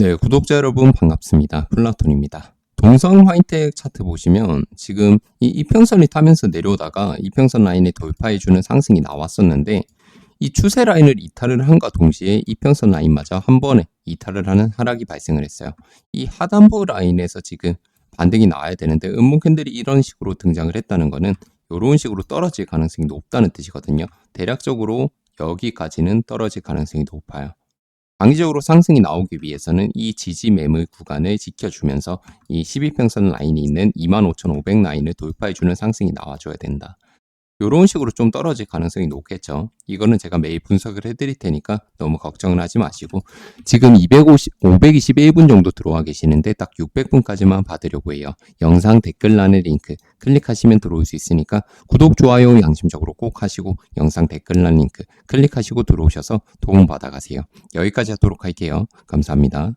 네, 구독자 여러분 반갑습니다. 플라톤입니다. 동성 화이텍 차트 보시면 지금 이 이평선이 타면서 내려오다가 이평선 라인에 돌파해주는 상승이 나왔었는데 이 추세 라인을 이탈을 한과 동시에 이평선 라인마저 한 번에 이탈을 하는 하락이 발생을 했어요. 이 하단부 라인에서 지금 반등이 나와야 되는데 음봉 캔들이 이런 식으로 등장을 했다는 거는 이런 식으로 떨어질 가능성이 높다는 뜻이거든요. 대략적으로 여기까지는 떨어질 가능성이 높아요. 장기적으로 상승이 나오기 위해서는 이 지지 매물 구간을 지켜주면서 이 12평선 라인이 있는 25,500 라인을 돌파해주는 상승이 나와줘야 된다. 이런 식으로 좀 떨어질 가능성이 높겠죠. 이거는 제가 매일 분석을 해드릴 테니까 너무 걱정을 하지 마시고 지금 250, 521분 정도 들어와 계시는데 딱 600분까지만 받으려고 해요. 영상 댓글란의 링크 클릭하시면 들어올 수 있으니까 구독, 좋아요 양심적으로 꼭 하시고 영상 댓글란 링크 클릭하시고 들어오셔서 도움 받아가세요. 여기까지 하도록 할게요. 감사합니다.